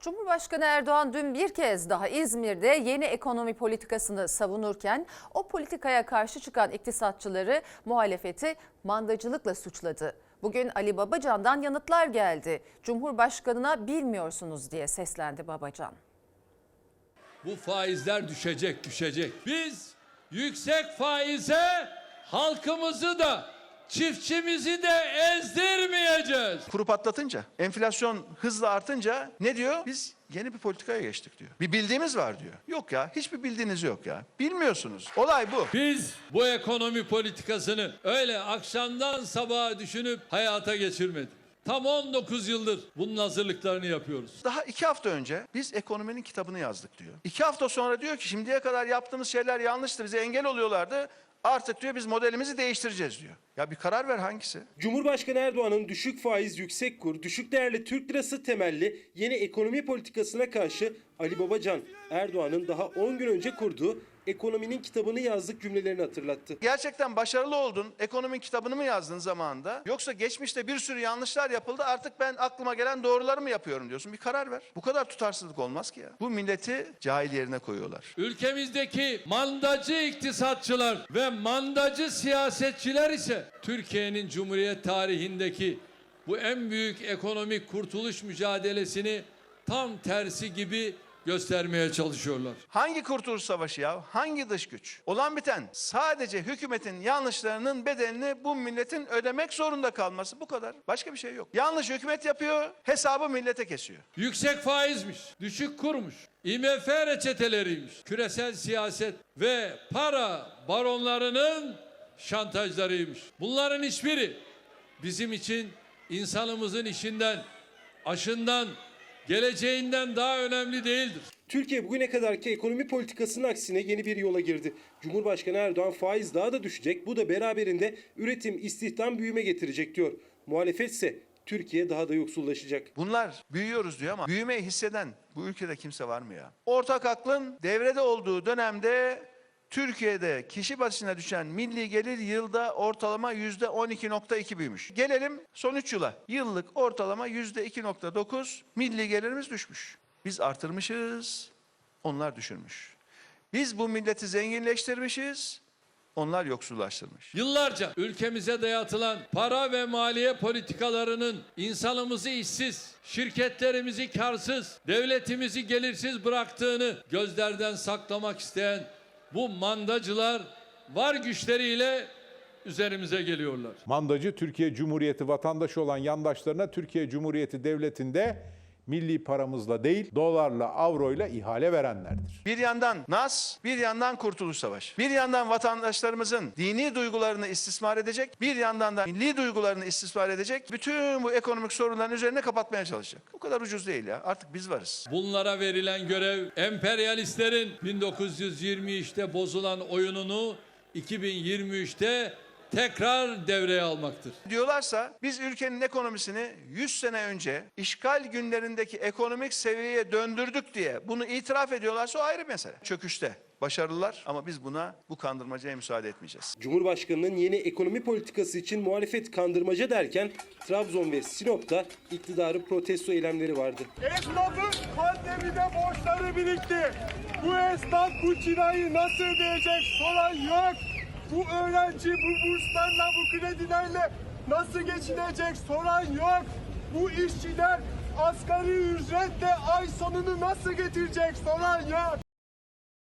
Cumhurbaşkanı Erdoğan dün bir kez daha İzmir'de yeni ekonomi politikasını savunurken o politikaya karşı çıkan iktisatçıları muhalefeti mandacılıkla suçladı. Bugün Ali Babacan'dan yanıtlar geldi. Cumhurbaşkanına bilmiyorsunuz diye seslendi Babacan. Bu faizler düşecek, düşecek. Biz yüksek faize halkımızı da çiftçimizi de ezdirmeyeceğiz. Kuru patlatınca, enflasyon hızla artınca ne diyor? Biz yeni bir politikaya geçtik diyor. Bir bildiğimiz var diyor. Yok ya, hiçbir bildiğiniz yok ya. Bilmiyorsunuz. Olay bu. Biz bu ekonomi politikasını öyle akşamdan sabaha düşünüp hayata geçirmedik. Tam 19 yıldır bunun hazırlıklarını yapıyoruz. Daha iki hafta önce biz ekonominin kitabını yazdık diyor. İki hafta sonra diyor ki şimdiye kadar yaptığımız şeyler yanlıştı, bize engel oluyorlardı. Artık diyor biz modelimizi değiştireceğiz diyor. Ya bir karar ver hangisi? Cumhurbaşkanı Erdoğan'ın düşük faiz, yüksek kur, düşük değerli Türk lirası temelli yeni ekonomi politikasına karşı Ali Babacan, Erdoğan'ın daha 10 gün önce kurduğu ekonominin kitabını yazdık cümlelerini hatırlattı. Gerçekten başarılı oldun, ekonomi kitabını mı yazdın zamanında? Yoksa geçmişte bir sürü yanlışlar yapıldı, artık ben aklıma gelen doğruları mı yapıyorum diyorsun? Bir karar ver. Bu kadar tutarsızlık olmaz ki ya. Bu milleti cahil yerine koyuyorlar. Ülkemizdeki mandacı iktisatçılar ve mandacı siyasetçiler ise Türkiye'nin Cumhuriyet tarihindeki bu en büyük ekonomik kurtuluş mücadelesini tam tersi gibi göstermeye çalışıyorlar. Hangi kurtuluş savaşı ya? Hangi dış güç? Olan biten sadece hükümetin yanlışlarının bedelini bu milletin ödemek zorunda kalması bu kadar. Başka bir şey yok. Yanlış hükümet yapıyor, hesabı millete kesiyor. Yüksek faizmiş, düşük kurmuş, IMF reçeteleriymiş, küresel siyaset ve para baronlarının şantajlarıymış. Bunların hiçbiri bizim için insanımızın işinden, aşından, geleceğinden daha önemli değildir. Türkiye bugüne kadarki ekonomi politikasının aksine yeni bir yola girdi. Cumhurbaşkanı Erdoğan faiz daha da düşecek, bu da beraberinde üretim, istihdam, büyüme getirecek diyor. Muhalefet ise Türkiye daha da yoksullaşacak. Bunlar büyüyoruz diyor ama büyümeyi hisseden bu ülkede kimse var mı ya? Ortak aklın devrede olduğu dönemde Türkiye'de kişi başına düşen milli gelir yılda ortalama yüzde 12.2 büyümüş. Gelelim son 3 yıla. Yıllık ortalama yüzde 2.9 milli gelirimiz düşmüş. Biz artırmışız, onlar düşürmüş. Biz bu milleti zenginleştirmişiz, onlar yoksullaştırmış. Yıllarca ülkemize dayatılan para ve maliye politikalarının insanımızı işsiz, şirketlerimizi karsız, devletimizi gelirsiz bıraktığını gözlerden saklamak isteyen bu mandacılar var güçleriyle üzerimize geliyorlar. Mandacı Türkiye Cumhuriyeti vatandaşı olan yandaşlarına Türkiye Cumhuriyeti Devleti'nde milli paramızla değil dolarla avroyla ihale verenlerdir. Bir yandan nas, bir yandan kurtuluş savaşı. Bir yandan vatandaşlarımızın dini duygularını istismar edecek, bir yandan da milli duygularını istismar edecek. Bütün bu ekonomik sorunların üzerine kapatmaya çalışacak. Bu kadar ucuz değil ya. Artık biz varız. Bunlara verilen görev emperyalistlerin 1923'te bozulan oyununu 2023'te tekrar devreye almaktır. Diyorlarsa biz ülkenin ekonomisini 100 sene önce işgal günlerindeki ekonomik seviyeye döndürdük diye bunu itiraf ediyorlarsa o ayrı mesele. Çöküşte başarılılar ama biz buna bu kandırmacaya müsaade etmeyeceğiz. Cumhurbaşkanının yeni ekonomi politikası için muhalefet kandırmaca derken Trabzon ve Sinop'ta iktidarı protesto eylemleri vardı. Esnafın pandemide borçları birikti. Bu esnaf bu kirayı nasıl ödeyecek soran yok. Bu öğrenci bu burslarla bu kredilerle nasıl geçinecek soran yok. Bu işçiler asgari ücretle ay sonunu nasıl getirecek soran yok.